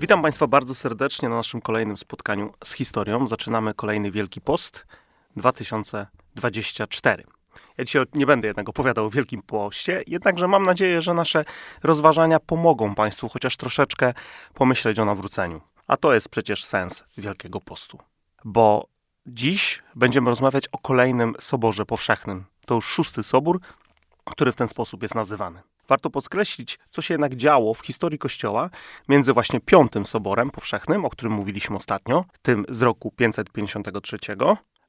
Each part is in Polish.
Witam Państwa bardzo serdecznie na naszym kolejnym spotkaniu z historią. Zaczynamy kolejny Wielki Post 2024. Ja dzisiaj nie będę jednak opowiadał o Wielkim Poście, jednakże mam nadzieję, że nasze rozważania pomogą Państwu chociaż troszeczkę pomyśleć o nawróceniu. A to jest przecież sens Wielkiego Postu. Bo dziś będziemy rozmawiać o kolejnym Soborze Powszechnym. To już szósty sobór, który w ten sposób jest nazywany. Warto podkreślić, co się jednak działo w historii Kościoła między właśnie Piątym Soborem Powszechnym, o którym mówiliśmy ostatnio, tym z roku 553,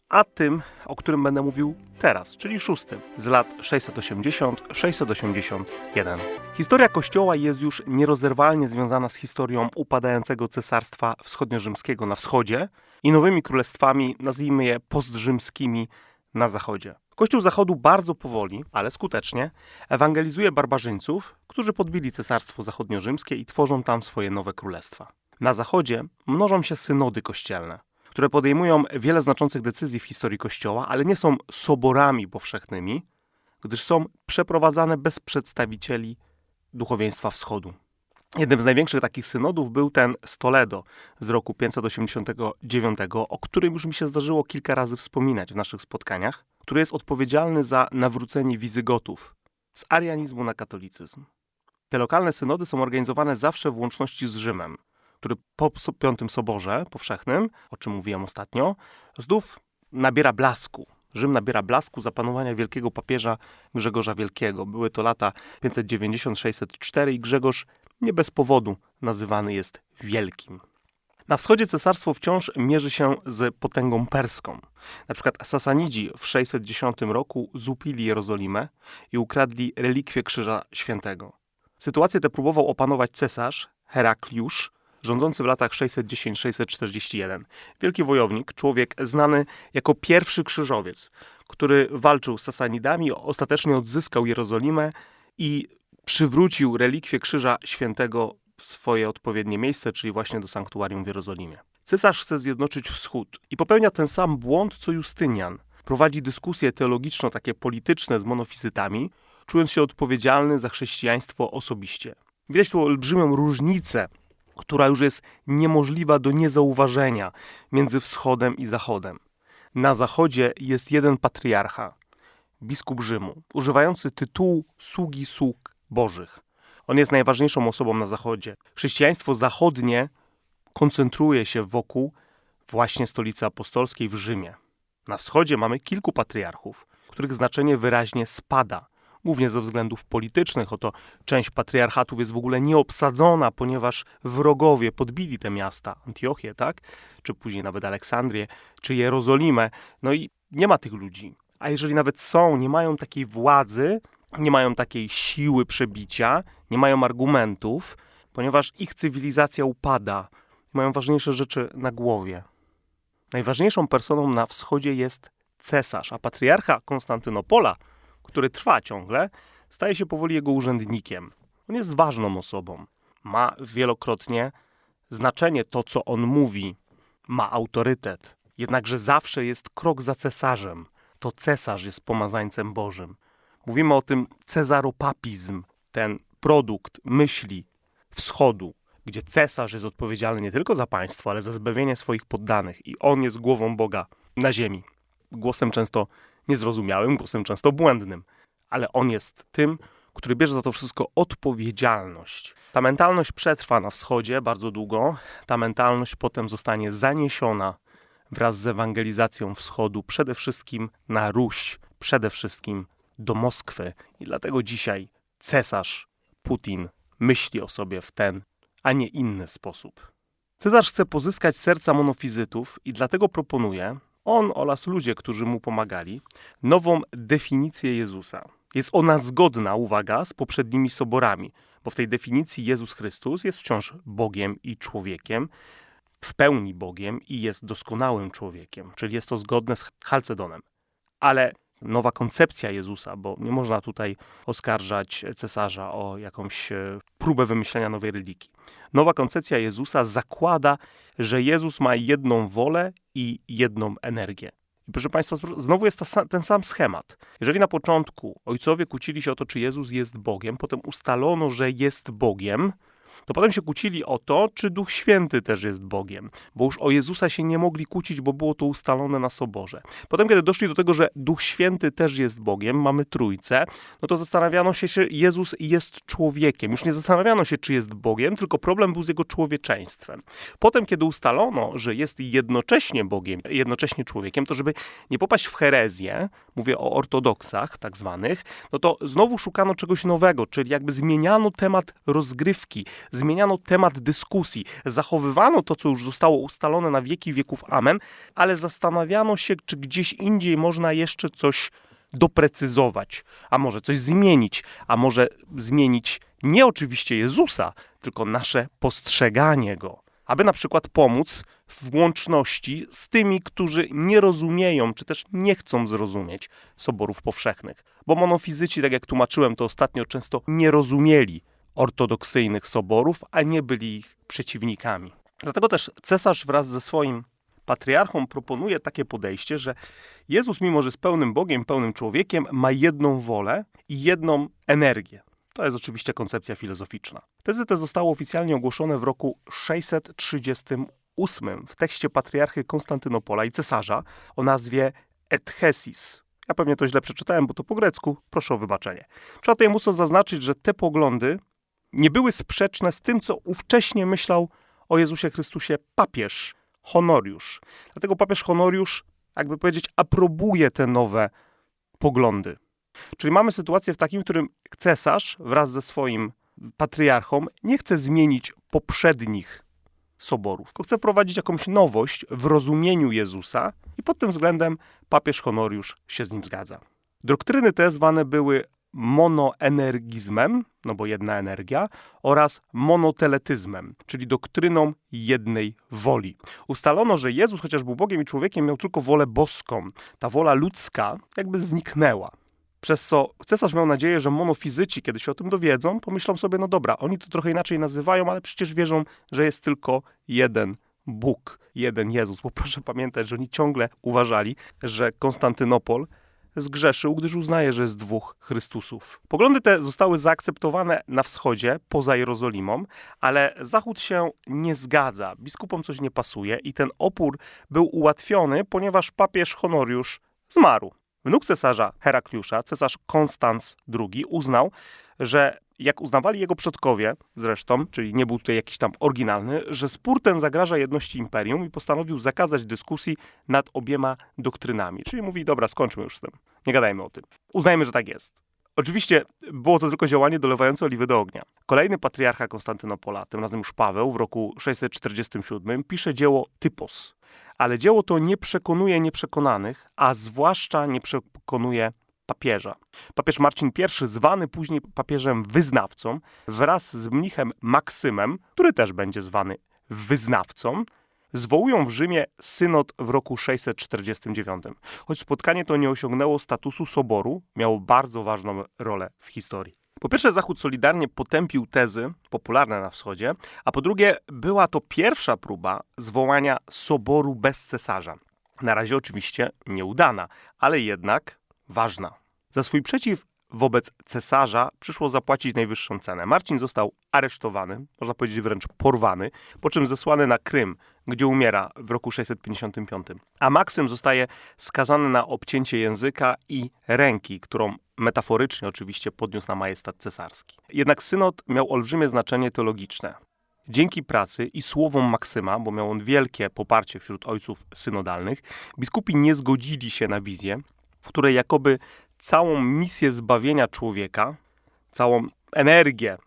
a tym, o którym będę mówił teraz, czyli szóstym, z lat 680-681. Historia Kościoła jest już nierozerwalnie związana z historią upadającego cesarstwa wschodniorzymskiego na wschodzie i nowymi królestwami, nazwijmy je postrzymskimi, na zachodzie. Kościół Zachodu bardzo powoli, ale skutecznie ewangelizuje barbarzyńców, którzy podbili cesarstwo zachodniorzymskie i tworzą tam swoje nowe królestwa. Na Zachodzie mnożą się synody kościelne, które podejmują wiele znaczących decyzji w historii Kościoła, ale nie są soborami powszechnymi, gdyż są przeprowadzane bez przedstawicieli duchowieństwa wschodu. Jednym z największych takich synodów był ten z Toledo z roku 589, o którym już mi się zdarzyło kilka razy wspominać w naszych spotkaniach, który jest odpowiedzialny za nawrócenie Wizygotów z arianizmu na katolicyzm. Te lokalne synody są organizowane zawsze w łączności z Rzymem, który po Piątym Soborze Powszechnym, o czym mówiłem ostatnio, znów nabiera blasku. Rzym nabiera blasku za panowania wielkiego papieża Grzegorza Wielkiego. Były to lata 590-604 i Grzegorz nie bez powodu nazywany jest Wielkim. Na wschodzie cesarstwo wciąż mierzy się z potęgą perską. Na przykład Sasanidzi w 610 roku zupili Jerozolimę i ukradli relikwie Krzyża Świętego. Sytuację tę próbował opanować cesarz Herakliusz, rządzący w latach 610-641. Wielki wojownik, człowiek znany jako pierwszy krzyżowiec, który walczył z Sasanidami, ostatecznie odzyskał Jerozolimę i przywrócił relikwie Krzyża Świętego swoje odpowiednie miejsce, czyli właśnie do sanktuarium w Jerozolimie. Cesarz chce zjednoczyć wschód i popełnia ten sam błąd co Justynian. Prowadzi dyskusje teologiczno, takie polityczne z monofizytami, czując się odpowiedzialny za chrześcijaństwo osobiście. Widać tu olbrzymią różnicę, która już jest niemożliwa do niezauważenia między wschodem i zachodem. Na zachodzie jest jeden patriarcha, biskup Rzymu, używający tytułu sługi sług bożych. On jest najważniejszą osobą na Zachodzie. Chrześcijaństwo zachodnie koncentruje się wokół właśnie stolicy apostolskiej w Rzymie. Na wschodzie mamy kilku patriarchów, których znaczenie wyraźnie spada, głównie ze względów politycznych. Oto część patriarchatów jest w ogóle nieobsadzona, ponieważ wrogowie podbili te miasta, Antiochię, tak? Czy później nawet Aleksandrię, czy Jerozolimę. No i nie ma tych ludzi. A jeżeli nawet są, nie mają takiej władzy, nie mają takiej siły przebicia, nie mają argumentów, ponieważ ich cywilizacja upada, mają ważniejsze rzeczy na głowie. Najważniejszą personą na wschodzie jest cesarz, a patriarcha Konstantynopola, który trwa ciągle, staje się powoli jego urzędnikiem. On jest ważną osobą. Ma wielokrotnie znaczenie to, co on mówi. Ma autorytet. Jednakże zawsze jest krok za cesarzem. To cesarz jest pomazańcem Bożym. Mówimy o tym cezaropapizm, ten produkt myśli wschodu, gdzie cesarz jest odpowiedzialny nie tylko za państwo, ale za zbawienie swoich poddanych i on jest głową Boga na ziemi. Głosem często niezrozumiałym, głosem często błędnym, ale on jest tym, który bierze za to wszystko odpowiedzialność. Ta mentalność przetrwa na wschodzie bardzo długo, ta mentalność potem zostanie zaniesiona wraz z ewangelizacją wschodu, przede wszystkim na Ruś, przede wszystkim do Moskwy. I dlatego dzisiaj cesarz Putin myśli o sobie w ten, a nie inny sposób. Cezarz chce pozyskać serca monofizytów i dlatego proponuje, on oraz ludzie, którzy mu pomagali, nową definicję Jezusa. Jest ona zgodna, uwaga, z poprzednimi soborami, bo w tej definicji Jezus Chrystus jest wciąż Bogiem i człowiekiem, w pełni Bogiem i jest doskonałym człowiekiem, czyli jest to zgodne z Chalcedonem. Ale nowa koncepcja Jezusa, bo nie można tutaj oskarżać cesarza o jakąś e, próbę wymyślenia nowej religii. Nowa koncepcja Jezusa zakłada, że Jezus ma jedną wolę i jedną energię. I proszę Państwa, znowu jest ta, ten sam schemat. Jeżeli na początku ojcowie kłócili się o to, czy Jezus jest Bogiem, potem ustalono, że jest Bogiem, to potem się kłócili o to, czy Duch Święty też jest Bogiem, bo już o Jezusa się nie mogli kłócić, bo było to ustalone na soborze. Potem, kiedy doszli do tego, że Duch Święty też jest Bogiem, mamy trójcę, no to zastanawiano się, czy Jezus jest człowiekiem. Już nie zastanawiano się, czy jest Bogiem, tylko problem był z jego człowieczeństwem. Potem, kiedy ustalono, że jest jednocześnie Bogiem, jednocześnie człowiekiem, to żeby nie popaść w herezję, mówię o ortodoksach tak zwanych, no to znowu szukano czegoś nowego, czyli jakby zmieniano temat rozgrywki, zmieniano temat dyskusji, zachowywano to, co już zostało ustalone na wieki wieków. Amen, ale zastanawiano się, czy gdzieś indziej można jeszcze coś doprecyzować, a może coś zmienić, a może zmienić nie oczywiście Jezusa, tylko nasze postrzeganie Go, aby na przykład pomóc w łączności z tymi, którzy nie rozumieją, czy też nie chcą zrozumieć soborów powszechnych. Bo monofizyci, tak jak tłumaczyłem to ostatnio, często nie rozumieli ortodoksyjnych soborów, a nie byli ich przeciwnikami. Dlatego też cesarz wraz ze swoim patriarchą proponuje takie podejście, że Jezus, mimo że jest pełnym Bogiem, pełnym człowiekiem, ma jedną wolę i jedną energię. To jest oczywiście koncepcja filozoficzna. Tezy te zostały oficjalnie ogłoszone w roku 638 w tekście patriarchy Konstantynopola i cesarza o nazwie Ethesis. Ja pewnie to źle przeczytałem, bo to po grecku. Proszę o wybaczenie. Trzeba tutaj mocno zaznaczyć, że te poglądy nie były sprzeczne z tym, co ówcześnie myślał o Jezusie Chrystusie papież Honoriusz. Dlatego papież Honoriusz, jakby powiedzieć, aprobuje te nowe poglądy. Czyli mamy sytuację w takim, w którym cesarz wraz ze swoim patriarchą nie chce zmienić poprzednich soborów, tylko chce prowadzić jakąś nowość w rozumieniu Jezusa i pod tym względem papież Honoriusz się z nim zgadza. Doktryny te zwane były monoenergizmem, no bo jedna energia, oraz monoteletyzmem, czyli doktryną jednej woli. Ustalono, że Jezus, chociaż był Bogiem i człowiekiem, miał tylko wolę boską. Ta wola ludzka jakby zniknęła. Przez co cesarz miał nadzieję, że monofizyci, kiedy się o tym dowiedzą, pomyślą sobie, no dobra, oni to trochę inaczej nazywają, ale przecież wierzą, że jest tylko jeden Bóg, jeden Jezus. Bo proszę pamiętać, że oni ciągle uważali, że Konstantynopol zgrzeszył, gdyż uznaje, że jest dwóch Chrystusów. Poglądy te zostały zaakceptowane na wschodzie, poza Jerozolimą, ale Zachód się nie zgadza. Biskupom coś nie pasuje i ten opór był ułatwiony, ponieważ papież Honoriusz zmarł. Wnuk cesarza Herakliusza, cesarz Konstans II, uznał, że jak uznawali jego przodkowie, zresztą, czyli nie był tutaj jakiś tam oryginalny, że spór ten zagraża jedności imperium i postanowił zakazać dyskusji nad obiema doktrynami. Czyli mówi, dobra, skończmy już z tym, nie gadajmy o tym. Uznajmy, że tak jest. Oczywiście było to tylko działanie dolewające oliwy do ognia. Kolejny patriarcha Konstantynopola, tym razem już Paweł, w roku 647 pisze dzieło Typos. Ale dzieło to nie przekonuje nieprzekonanych, a zwłaszcza nie przekonuje papieża. Papież Marcin I, zwany później papieżem wyznawcą, wraz z mnichem Maksymem, który też będzie zwany wyznawcą, zwołują w Rzymie synod w roku 649. Choć spotkanie to nie osiągnęło statusu soboru, miało bardzo ważną rolę w historii. Po pierwsze, Zachód solidarnie potępił tezy popularne na wschodzie, a po drugie, była to pierwsza próba zwołania soboru bez cesarza. Na razie oczywiście nieudana, ale jednak ważna. Za swój przeciw wobec cesarza przyszło zapłacić najwyższą cenę. Marcin został aresztowany, można powiedzieć wręcz porwany, po czym zesłany na Krym, gdzie umiera w roku 655. A Maksym zostaje skazany na obcięcie języka i ręki, którą metaforycznie oczywiście podniósł na majestat cesarski. Jednak synod miał olbrzymie znaczenie teologiczne. Dzięki pracy i słowom Maksyma, bo miał on wielkie poparcie wśród ojców synodalnych, biskupi nie zgodzili się na wizję, w której jakoby całą misję zbawienia człowieka, całą energię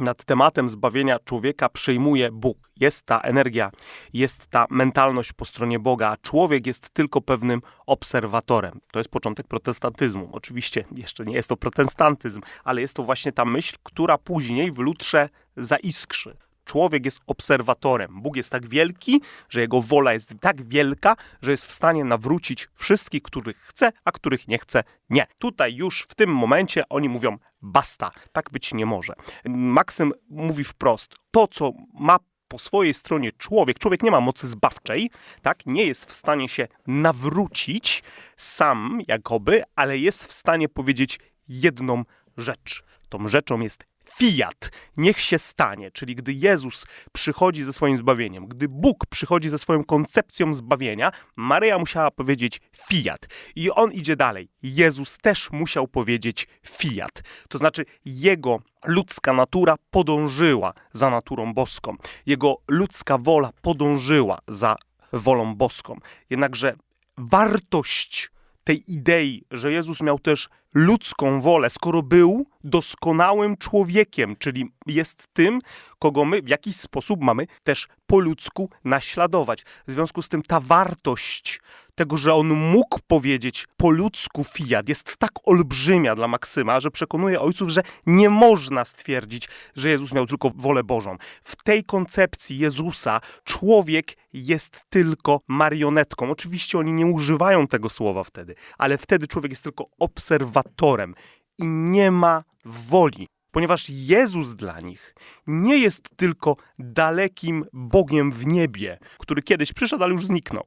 nad tematem zbawienia człowieka przejmuje Bóg. Jest ta energia, jest ta mentalność po stronie Boga, a człowiek jest tylko pewnym obserwatorem. To jest początek protestantyzmu. Oczywiście jeszcze nie jest to protestantyzm, ale jest to właśnie ta myśl, która później w lutrze zaiskrzy. Człowiek jest obserwatorem. Bóg jest tak wielki, że jego wola jest tak wielka, że jest w stanie nawrócić wszystkich, których chce, a których nie chce, nie. Tutaj już w tym momencie oni mówią basta. Tak być nie może. Maksym mówi wprost: to, co ma po swojej stronie człowiek, człowiek nie ma mocy zbawczej, tak, nie jest w stanie się nawrócić sam jakoby, ale jest w stanie powiedzieć jedną rzecz. Tą rzeczą jest fiat, niech się stanie, czyli gdy Jezus przychodzi ze swoim zbawieniem, gdy Bóg przychodzi ze swoją koncepcją zbawienia, Maryja musiała powiedzieć fiat. I on idzie dalej. Jezus też musiał powiedzieć fiat. To znaczy jego ludzka natura podążyła za naturą boską. Jego ludzka wola podążyła za wolą boską. Jednakże wartość tej idei, że Jezus miał też ludzką wolę, skoro był doskonałym człowiekiem, czyli jest tym, kogo my w jakiś sposób mamy też po ludzku naśladować. W związku z tym ta wartość tego, że on mógł powiedzieć po ludzku fiat, jest tak olbrzymia dla Maksyma, że przekonuje ojców, że nie można stwierdzić, że Jezus miał tylko wolę Bożą. W tej koncepcji Jezusa człowiek jest tylko marionetką. Oczywiście oni nie używają tego słowa wtedy, ale wtedy człowiek jest tylko obserwatorem i nie ma woli. Ponieważ Jezus dla nich nie jest tylko dalekim Bogiem w niebie, który kiedyś przyszedł, ale już zniknął.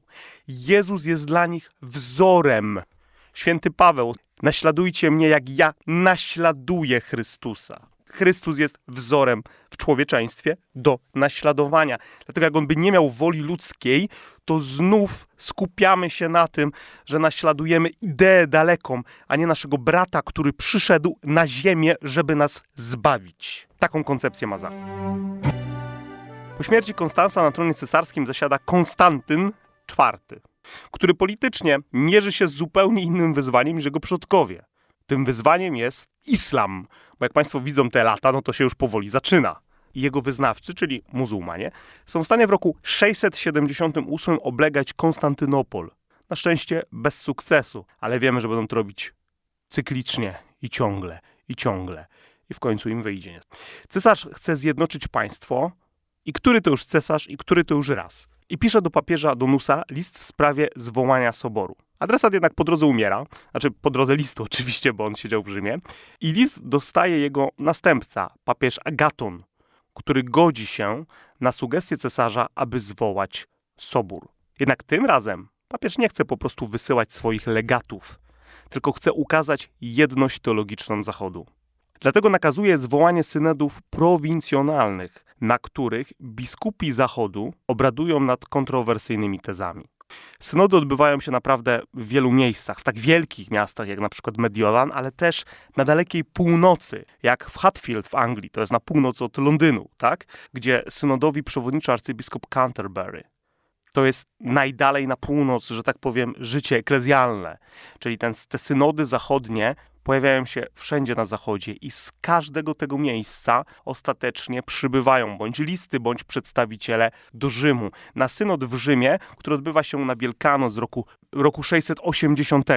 Jezus jest dla nich wzorem. Święty Paweł, naśladujcie mnie, jak ja naśladuję Chrystusa. Chrystus jest wzorem w człowieczeństwie do naśladowania. Dlatego jak on by nie miał woli ludzkiej, to znów skupiamy się na tym, że naśladujemy ideę daleką, a nie naszego brata, który przyszedł na ziemię, żeby nas zbawić. Taką koncepcję ma za. Po śmierci Konstansa na tronie cesarskim zasiada Konstantyn IV, który politycznie mierzy się z zupełnie innym wyzwaniem niż jego przodkowie. Tym wyzwaniem jest islam, bo jak Państwo widzą te lata, no to się już powoli zaczyna. Jego wyznawcy, czyli muzułmanie, są w stanie w roku 678 oblegać Konstantynopol. Na szczęście bez sukcesu, ale wiemy, że będą to robić cyklicznie i ciągle, i ciągle. I w końcu im wyjdzie. Cesarz chce zjednoczyć państwo i który to już cesarz i który to już raz. I pisze do papieża Donusa list w sprawie zwołania soboru. Adresat jednak po drodze umiera, znaczy po drodze listu oczywiście, bo on siedział w Rzymie. I list dostaje jego następca, papież Agaton, który godzi się na sugestię cesarza, aby zwołać sobór. Jednak tym razem papież nie chce po prostu wysyłać swoich legatów, tylko chce ukazać jedność teologiczną Zachodu. Dlatego nakazuje zwołanie synodów prowincjonalnych, na których biskupi Zachodu obradują nad kontrowersyjnymi tezami. Synody odbywają się naprawdę w wielu miejscach, w tak wielkich miastach jak na przykład Mediolan, ale też na dalekiej północy, jak w Hatfield w Anglii, to jest na północ od Londynu, tak? gdzie synodowi przewodniczy arcybiskup Canterbury. To jest najdalej na północ, że tak powiem, życie eklezjalne. Czyli ten, te synody zachodnie pojawiają się wszędzie na zachodzie i z każdego tego miejsca ostatecznie przybywają bądź listy, bądź przedstawiciele do Rzymu. Na synod w Rzymie, który odbywa się na Wielkanoc roku, roku 680.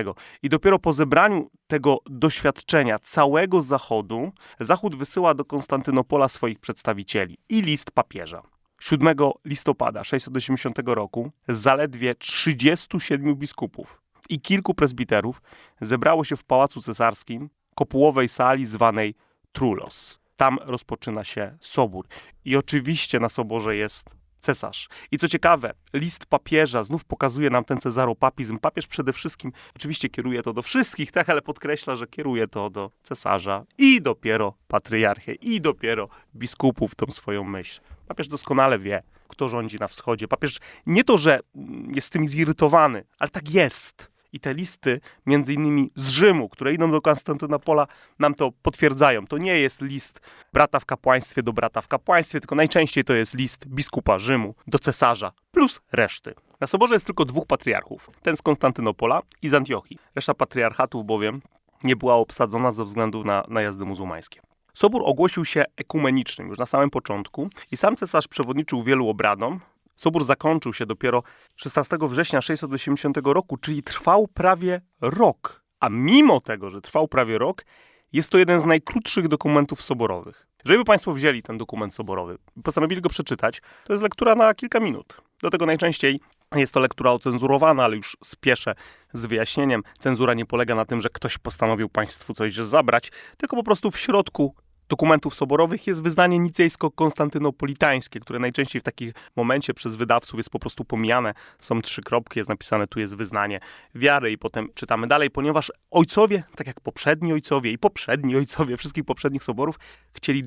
I dopiero po zebraniu tego doświadczenia całego Zachodu, Zachód wysyła do Konstantynopola swoich przedstawicieli i list papieża. 7 listopada 680 roku zaledwie 37 biskupów i kilku prezbiterów zebrało się w Pałacu Cesarskim, kopułowej sali zwanej Trulos. Tam rozpoczyna się sobór. I oczywiście na soborze jest cesarz. I co ciekawe, list papieża znów pokazuje nam ten cezaropapizm. Papież przede wszystkim oczywiście kieruje to do wszystkich, tak, ale podkreśla, że kieruje to do cesarza i dopiero patriarchę, i dopiero biskupów tą swoją myśl. Papież doskonale wie, kto rządzi na wschodzie. Papież nie to, że jest tym zirytowany, ale tak jest. I te listy, między innymi z Rzymu, które idą do Konstantynopola, nam to potwierdzają. To nie jest list brata w kapłaństwie do brata w kapłaństwie, tylko najczęściej to jest list biskupa Rzymu do cesarza, plus reszty. Na soborze jest tylko dwóch patriarchów. Ten z Konstantynopola i z Antiochii. Reszta patriarchatów bowiem nie była obsadzona ze względu na najazdy muzułmańskie. Sobór ogłosił się ekumenicznym już na samym początku i sam cesarz przewodniczył wielu obradom. Sobór zakończył się dopiero 16 września 680 roku, czyli trwał prawie rok. A mimo tego, że trwał prawie rok, jest to jeden z najkrótszych dokumentów soborowych. Żeby Państwo wzięli ten dokument soborowy i postanowili go przeczytać, to jest lektura na kilka minut. Do tego najczęściej jest to lektura ocenzurowana, ale już spieszę z wyjaśnieniem. Cenzura nie polega na tym, że ktoś postanowił Państwu coś zabrać, tylko po prostu w środku dokumentów soborowych jest wyznanie nicejsko-konstantynopolitańskie, które najczęściej w takim momencie przez wydawców jest po prostu pomijane. Są trzy kropki, jest napisane tu jest wyznanie wiary i potem czytamy dalej, ponieważ ojcowie, tak jak poprzedni ojcowie i poprzedni ojcowie wszystkich poprzednich soborów, chcieli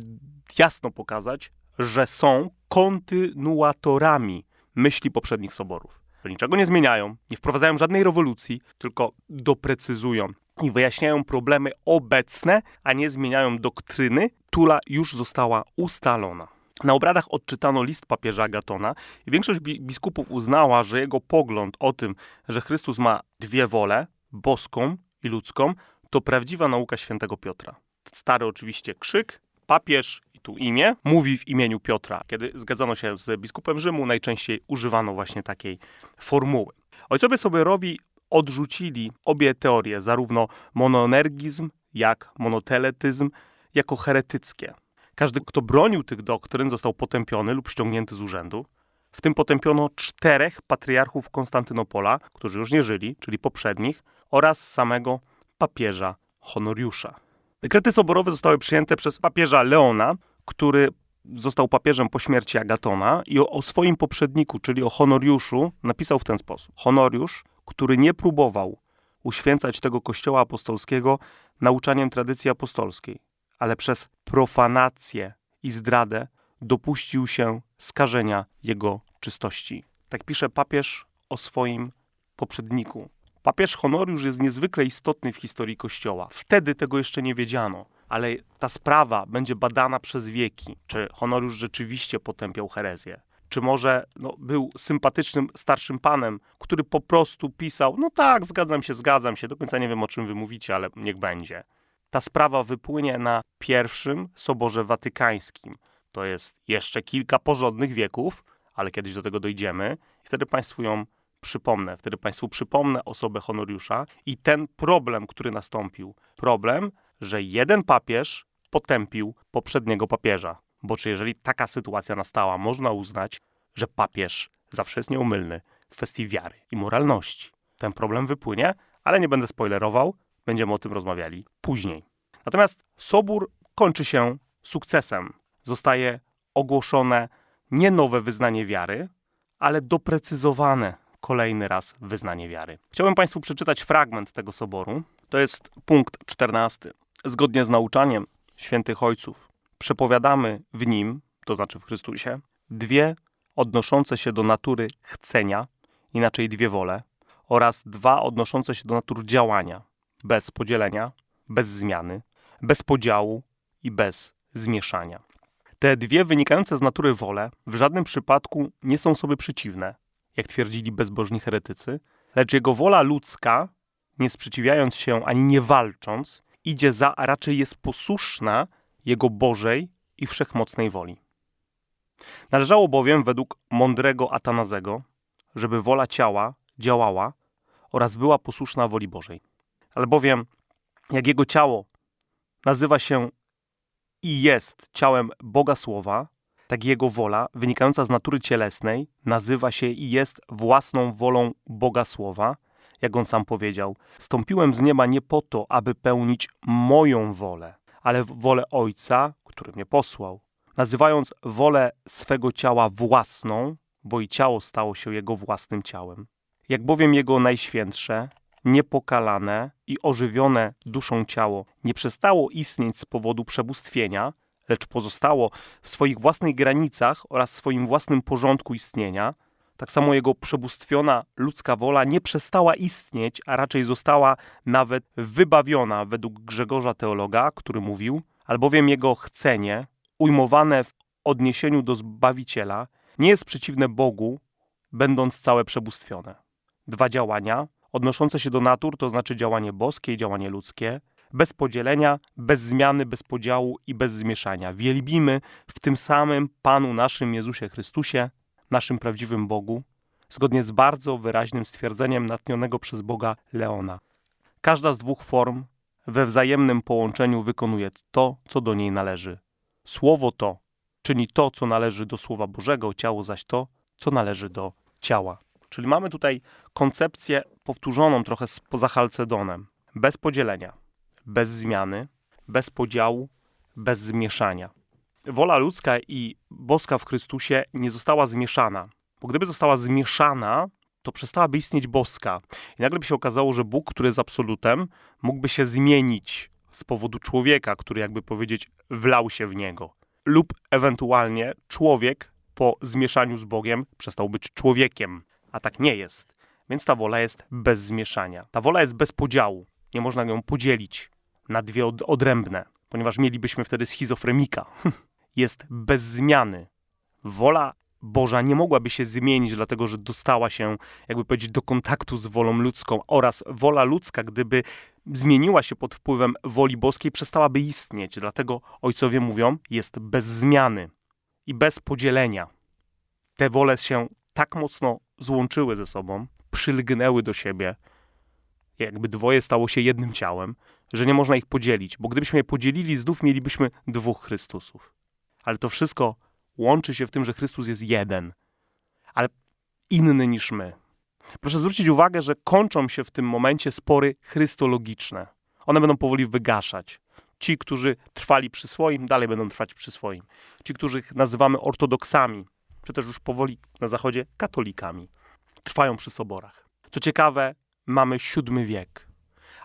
jasno pokazać, że są kontynuatorami myśli poprzednich soborów. Że niczego nie zmieniają, nie wprowadzają żadnej rewolucji, tylko doprecyzują i wyjaśniają problemy obecne, a nie zmieniają doktryny, która już została ustalona. Na obradach odczytano list papieża Agatona i większość bi- biskupów uznała, że jego pogląd o tym, że Chrystus ma dwie wole, boską i ludzką, to prawdziwa nauka świętego Piotra. Stary oczywiście krzyk, papież tu imię, mówi w imieniu Piotra. Kiedy zgadzano się z biskupem Rzymu, najczęściej używano właśnie takiej formuły. Ojcowie Soborowi odrzucili obie teorie, zarówno monoenergizm, jak monoteletyzm, jako heretyckie. Każdy, kto bronił tych doktryn, został potępiony lub ściągnięty z urzędu. W tym potępiono czterech patriarchów Konstantynopola, którzy już nie żyli, czyli poprzednich, oraz samego papieża Honoriusza. Dekrety soborowe zostały przyjęte przez papieża Leona, który został papieżem po śmierci Agatona i o, o swoim poprzedniku, czyli o Honoriuszu, napisał w ten sposób. Honoriusz, który nie próbował uświęcać tego kościoła apostolskiego nauczaniem tradycji apostolskiej, ale przez profanację i zdradę dopuścił się skażenia jego czystości. Tak pisze papież o swoim poprzedniku. Papież Honoriusz jest niezwykle istotny w historii Kościoła. Wtedy tego jeszcze nie wiedziano, ale ta sprawa będzie badana przez wieki. Czy Honoriusz rzeczywiście potępiał herezję? Czy może no, był sympatycznym starszym panem, który po prostu pisał: No tak, zgadzam się, zgadzam się, do końca nie wiem o czym wy mówicie, ale niech będzie. Ta sprawa wypłynie na pierwszym soborze watykańskim. To jest jeszcze kilka porządnych wieków, ale kiedyś do tego dojdziemy. I wtedy Państwu ją przypomnę. Wtedy Państwu przypomnę osobę Honoriusza i ten problem, który nastąpił. Problem, że jeden papież potępił poprzedniego papieża. Bo czy jeżeli taka sytuacja nastała, można uznać, że papież zawsze jest nieumylny w kwestii wiary i moralności. Ten problem wypłynie, ale nie będę spoilerował, będziemy o tym rozmawiali później. Natomiast sobór kończy się sukcesem. Zostaje ogłoszone nie nowe wyznanie wiary, ale doprecyzowane kolejny raz wyznanie wiary. Chciałbym Państwu przeczytać fragment tego soboru. To jest punkt 14. Zgodnie z nauczaniem świętych ojców, przepowiadamy w nim, to znaczy w Chrystusie, dwie odnoszące się do natury chcenia, inaczej dwie wole, oraz dwa odnoszące się do natury działania, bez podzielenia, bez zmiany, bez podziału i bez zmieszania. Te dwie wynikające z natury wole w żadnym przypadku nie są sobie przeciwne, jak twierdzili bezbożni heretycy, lecz jego wola ludzka, nie sprzeciwiając się ani nie walcząc, idzie za, a raczej jest posłuszna jego Bożej i wszechmocnej woli. Należało bowiem według mądrego Atanazego, żeby wola ciała działała oraz była posłuszna woli Bożej. Albowiem, jak jego ciało nazywa się i jest ciałem Boga Słowa, tak jego wola, wynikająca z natury cielesnej, nazywa się i jest własną wolą Boga Słowa, jak on sam powiedział: Stąpiłem z nieba nie po to, aby pełnić moją wolę, ale wolę Ojca, który mnie posłał. Nazywając wolę swego ciała własną, bo i ciało stało się jego własnym ciałem. Jak bowiem jego najświętsze, niepokalane i ożywione duszą ciało nie przestało istnieć z powodu przebóstwienia, lecz pozostało w swoich własnych granicach oraz swoim własnym porządku istnienia, tak samo jego przebóstwiona ludzka wola nie przestała istnieć, a raczej została nawet wybawiona według Grzegorza Teologa, który mówił, albowiem jego chcenie, ujmowane w odniesieniu do Zbawiciela, nie jest przeciwne Bogu, będąc całe przebóstwione. Dwa działania, odnoszące się do natur, to znaczy działanie boskie i działanie ludzkie, bez podzielenia, bez zmiany, bez podziału i bez zmieszania. Wielbimy w tym samym Panu naszym Jezusie Chrystusie, naszym prawdziwym Bogu, zgodnie z bardzo wyraźnym stwierdzeniem natnionego przez Boga Leona. Każda z dwóch form we wzajemnym połączeniu wykonuje to, co do niej należy. Słowo to czyni to, co należy do Słowa Bożego, ciało zaś to, co należy do ciała. Czyli mamy tutaj koncepcję powtórzoną trochę poza Halcedonem. Bez podzielenia, bez zmiany, bez podziału, bez zmieszania. Wola ludzka i boska w Chrystusie nie została zmieszana, bo gdyby została zmieszana, to przestałaby istnieć boska. I nagle by się okazało, że Bóg, który jest absolutem, mógłby się zmienić z powodu człowieka, który jakby powiedzieć wlał się w niego. Lub ewentualnie człowiek po zmieszaniu z Bogiem przestał być człowiekiem, a tak nie jest. Więc ta wola jest bez zmieszania. Ta wola jest bez podziału. Nie można ją podzielić na dwie od odrębne, ponieważ mielibyśmy wtedy schizofrenika. jest bez zmiany. Wola Boża nie mogłaby się zmienić, dlatego że dostała się, jakby powiedzieć, do kontaktu z wolą ludzką oraz wola ludzka, gdyby zmieniła się pod wpływem woli boskiej, przestałaby istnieć. Dlatego ojcowie mówią, jest bez zmiany i bez podzielenia. Te wole się tak mocno złączyły ze sobą, przylgnęły do siebie, jakby dwoje stało się jednym ciałem, że nie można ich podzielić, bo gdybyśmy je podzielili, znów mielibyśmy dwóch Chrystusów. Ale to wszystko łączy się w tym, że Chrystus jest jeden, ale inny niż my. Proszę zwrócić uwagę, że kończą się w tym momencie spory chrystologiczne. One będą powoli wygaszać. Ci, którzy trwali przy swoim, dalej będą trwać przy swoim. Ci, których nazywamy ortodoksami, czy też już powoli na zachodzie katolikami, trwają przy soborach. Co ciekawe, mamy siódmy wiek,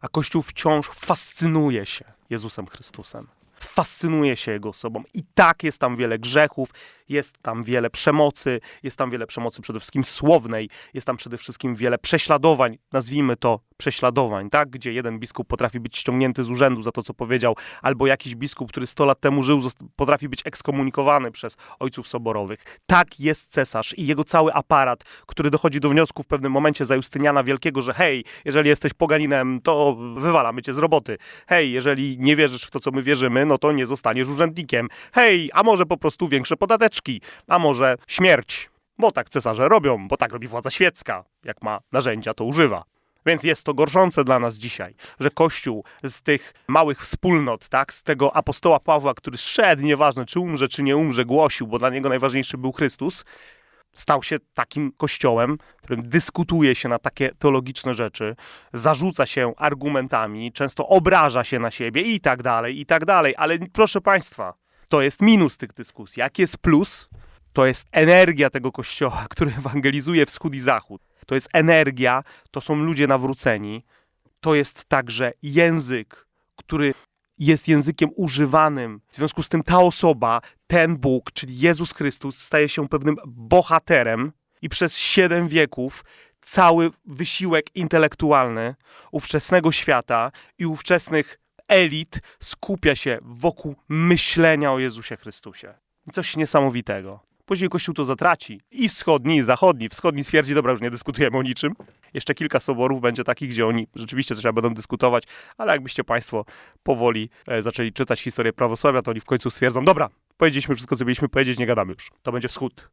a Kościół wciąż fascynuje się Jezusem Chrystusem fascynuje się jego osobą. I tak jest tam wiele grzechów, jest tam wiele przemocy, jest tam wiele przemocy przede wszystkim słownej, jest tam przede wszystkim wiele prześladowań, nazwijmy to prześladowań, tak? Gdzie jeden biskup potrafi być ściągnięty z urzędu za to, co powiedział, albo jakiś biskup, który 100 lat temu żył, potrafi być ekskomunikowany przez ojców soborowych. Tak jest cesarz i jego cały aparat, który dochodzi do wniosku w pewnym momencie za Justyniana Wielkiego, że hej, jeżeli jesteś poganinem, to wywalamy cię z roboty. Hej, jeżeli nie wierzysz w to, co my wierzymy, no to nie zostaniesz urzędnikiem. Hej, a może po prostu większe podateczki, a może śmierć. Bo tak cesarze robią, bo tak robi władza świecka. Jak ma narzędzia, to używa. Więc jest to gorszące dla nas dzisiaj, że Kościół z tych małych wspólnot, tak, z tego apostoła Pawła, który szedł, nieważne czy umrze, czy nie umrze, głosił, bo dla niego najważniejszy był Chrystus, stał się takim kościołem, w którym dyskutuje się na takie teologiczne rzeczy, zarzuca się argumentami, często obraża się na siebie i tak dalej, i tak dalej. Ale proszę Państwa, to jest minus tych dyskusji. Jak jest plus? To jest energia tego kościoła, który ewangelizuje wschód i zachód. To jest energia, to są ludzie nawróceni. To jest także język, który jest językiem używanym. W związku z tym ta osoba, ten Bóg, czyli Jezus Chrystus, staje się pewnym bohaterem i przez siedem wieków cały wysiłek intelektualny ówczesnego świata i ówczesnych elit skupia się wokół myślenia o Jezusie Chrystusie. Coś niesamowitego. Później Kościół to zatraci. I wschodni, i zachodni. Wschodni stwierdzi, dobra, już nie dyskutujemy o niczym. Jeszcze kilka soborów będzie takich, gdzie oni rzeczywiście coś będą dyskutować, ale jakbyście Państwo powoli e, zaczęli czytać historię prawosławia, to oni w końcu stwierdzą, dobra, powiedzieliśmy wszystko, co mieliśmy powiedzieć, nie gadamy już. To będzie wschód.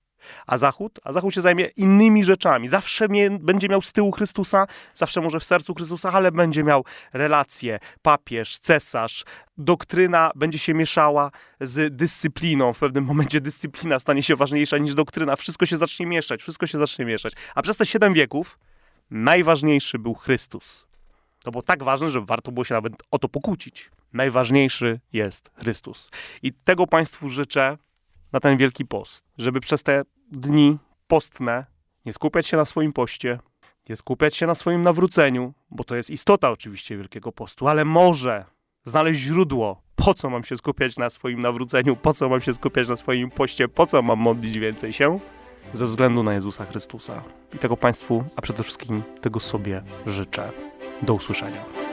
A Zachód? A Zachód się zajmie innymi rzeczami. Zawsze będzie miał z tyłu Chrystusa, zawsze może w sercu Chrystusa, ale będzie miał relacje, papież, cesarz. Doktryna będzie się mieszała z dyscypliną. W pewnym momencie dyscyplina stanie się ważniejsza niż doktryna. Wszystko się zacznie mieszać, wszystko się zacznie mieszać. A przez te siedem wieków najważniejszy był Chrystus. To było tak ważne, że warto było się nawet o to pokłócić. Najważniejszy jest Chrystus. I tego Państwu życzę na ten Wielki Post, żeby przez te dni postne nie skupiać się na swoim poście, nie skupiać się na swoim nawróceniu, bo to jest istota oczywiście Wielkiego Postu, ale może znaleźć źródło. Po co mam się skupiać na swoim nawróceniu? Po co mam się skupiać na swoim poście? Po co mam modlić więcej się? Ze względu na Jezusa Chrystusa. I tego Państwu, a przede wszystkim tego sobie życzę. Do usłyszenia.